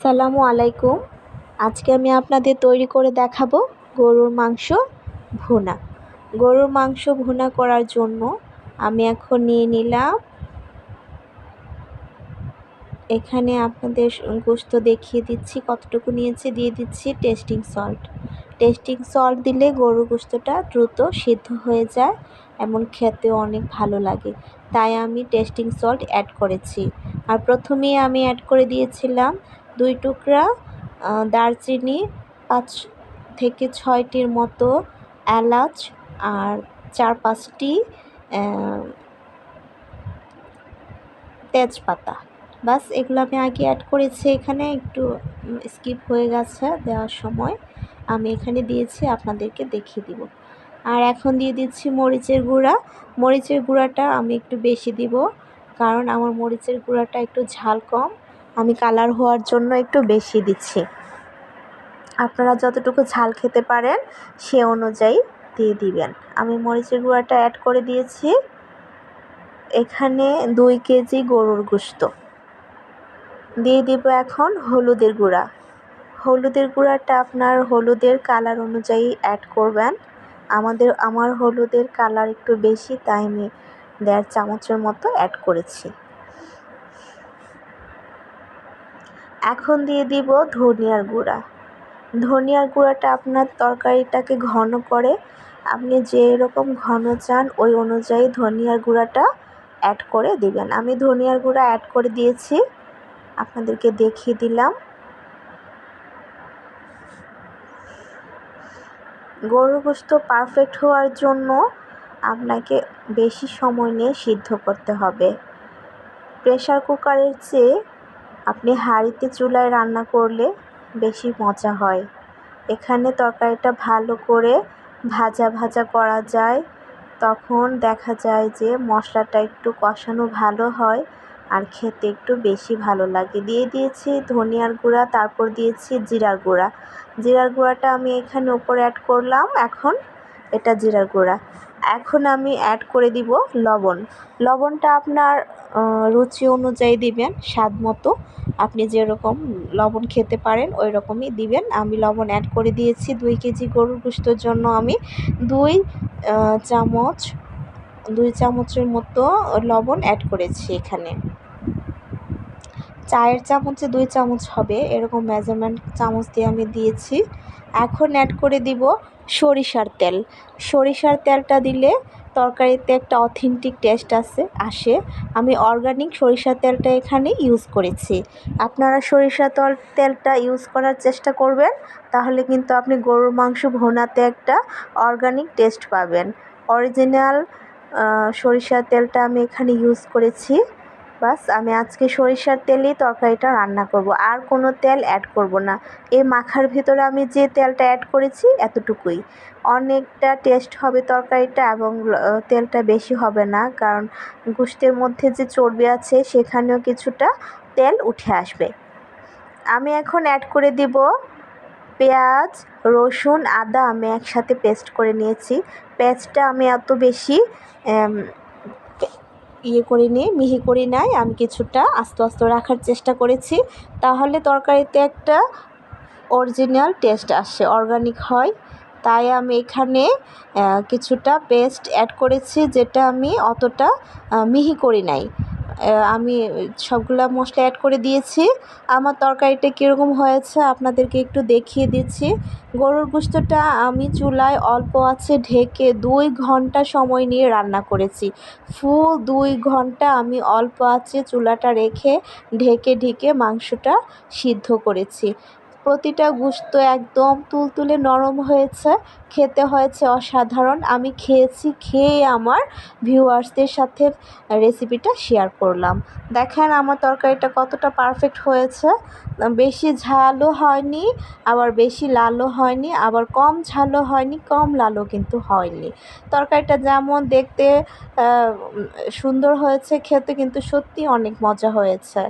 সালামু আলাইকুম। আজকে আমি আপনাদের তৈরি করে দেখাবো গরুর মাংস ভুনা। গরুর মাংস ভুনা করার জন্য আমি এখন নিয়ে নিলাম। এখানে আপনাদের গোস্ত দেখিয়ে দিচ্ছি, কতটুকু নিয়েছি, দিয়ে দিচ্ছি টেস্টিং সল্ট। টেস্টিং সল্ট দিলে গরুর গোস্তটা দ্রুত সিদ্ধ হয়ে যায় এমন খেতেও অনেক ভালো লাগে। তাই আমি টেস্টিং সল্ট অ্যাড করেছি। আর প্রথমেই আমি অ্যাড করে দিয়েছিলাম দুই টুকরা দারচিনি, পাঁচ থেকে ছয়টির মতো এলাচ আর চার পাঁচটি তেজপাতা। বাস, এগুলো আমি আগে অ্যাড করেছি এখানে, একটু স্কিপ হয়ে গেছে দেওয়ার সময়। আমি এখানে দিয়েছি, আপনাদেরকে দেখিয়ে দিব। আর এখন দিয়ে দিচ্ছি মরিচের গুঁড়া। মরিচের গুঁড়াটা আমি একটু বেশি দিব, কারণ আমার মরিচের গুঁড়াটা একটু ঝাল কম। আমি কালার হওয়ার জন্য একটু বেশি দিচ্ছি। আপনারা যতটুকু ঝাল খেতে পারেন, সে অনুযায়ী দিয়ে দিবেন। আমি মরিচের গুঁড়াটা অ্যাড করে দিয়েছি। এখানে দুই কেজি গরুর গোস্ত দিয়ে দিব এখন হলুদের গুঁড়া। হলুদের গুঁড়াটা আপনার হলুদের কালার অনুযায়ী অ্যাড করবেন। আমাদের, আমার হলুদের কালার একটু বেশি, তাই আমি দেড় চামচের মতো অ্যাড করেছি। এখন দিয়ে দিব ধনিয়ার গুঁড়া। ধনিয়ার গুঁড়াটা আপনার তরকারিটাকে ঘন করে আপনি যে রকম ঘন চান ওই অনুযায়ী ধনিয়ার গুঁড়াটা অ্যাড করে দিবেন। আমি ধনিয়ার গুঁড়া অ্যাড করে দিয়েছি। আপনাদেরকে দেখিয়ে দিলাম। গরু গোস্ত পারফেক্ট হওয়ার জন্য আপনাকে বেশি সময় নিয়ে সিদ্ধ করতে হবে। প্রেশার কুকারের চেয়ে আপনি হাঁড়িতে চুলায় রান্না করলে বেশি মজা হয়। এখানে তরকারিটা ভালো করে ভাজা ভাজা করা যায়। তখন দেখা যায় যে মশলাটা একটু কষানো ভালো হয় আর খেতে একটু বেশি ভালো লাগে। দিয়ে দিয়েছি ধনিয়ার গুঁড়া, তারপর দিয়েছি জিরার গুঁড়া। জিরার গুঁড়াটা আমি এখানে ওপরে অ্যাড করলাম। এখন এটা জিরার গুঁড়া। এখন আমি অ্যাড করে দিব লবণ। লবণটা আপনার রুচি অনুযায়ী দিবেন, স্বাদ মতো। আপনি যেরকম লবণ খেতে পারেন ওই রকমই দিবেন। আমি লবণ অ্যাড করে দিয়েছি দুই কেজি গরুর গোস্তর জন্য আমি। দুই চামচ, দুই চামচের মতো লবণ অ্যাড করেছি এখানে। চায়ের চামচে দুই চামচ হবে, এরকম মেজারমেন্ট চামচ দিয়ে আমি দিয়েছি। এখন অ্যাড করে দিব সরিষার তেল। সরিষার তেলটা দিলে তরকারিতে একটা অথেন্টিক টেস্ট আছে, আসে। আমি অর্গানিক সরিষার তেলটা এখানে ইউজ করেছি। আপনারা সরিষা তল, তেলটা ইউজ করার চেষ্টা করবেন, তাহলে কিন্তু আপনি গরুর মাংস ভোনাতে একটা অর্গানিক টেস্ট পাবেন। অরিজিনাল সরিষার তেলটা আমি এখানে ইউজ করেছি। বাস, আমি আজকে সরিষার তেলেই তরকারিটা রান্না করব। আর কোনো তেল অ্যাড করব না। এই মাখার ভিতরে আমি যে তেলটা অ্যাড করেছি এতটুকুই। অনেকটা টেস্ট হবে তরকারিটা এবং তেলটা বেশি হবে না, কারণ গোষ্ঠের মধ্যে যে চর্বি আছে সেখানেও কিছুটা তেল উঠে আসবে। আমি এখন অ্যাড করে দিব পেঁয়াজ, রসুন, আদা আমি একসাথে পেস্ট করে নিয়েছি। পেঁয়াজটা আমি এত বেশি ইয়ে করে নিয়ে, মিহি করে নেয়। আমি কিছুটা আস্তে আস্তে রাখার চেষ্টা করেছি। তাহলে তরকারিতে একটা অরিজিনাল টেস্ট আসে অর্গানিক হয়। তাই আমি এখানে কিছুটা পেস্ট অ্যাড করেছি, যেটা আমি অতটা মিহি করি নাই। আমি সবগুলা মশলা অ্যাড করে দিয়েছি। আমার তরকারিটা কীরকম হয়েছে আপনাদেরকে একটু দেখিয়ে দিচ্ছি। গরুর গোস্তটা আমি চুলায় অল্প আছে ঢেকে দুই ঘণ্টা সময় নিয়ে রান্না করেছি। ফুল দুই ঘণ্টা আমি অল্প আছে চুলাটা রেখে ঢেকে ঢেকে মাংসটা সিদ্ধ করেছি। প্রতিটা গুস্ত একদম তুলতুলে নরম হয়েছে, খেতে হয়েছে অসাধারণ। আমি খেয়েছি, খেয়ে আমার ভিউয়ার্সদের সাথে রেসিপিটা শেয়ার করলাম। দেখেন আমার তরকারিটা কতটা পারফেক্ট হয়েছে। বেশি ঝালও হয়নি, আবার বেশি লালও হয়নি, আবার কম ঝালও হয়নি, কম লালও কিন্তু হয়নি। তরকারিটা যেমন দেখতে সুন্দর হয়েছে, খেতে কিন্তু সত্যি অনেক মজা হয়েছে।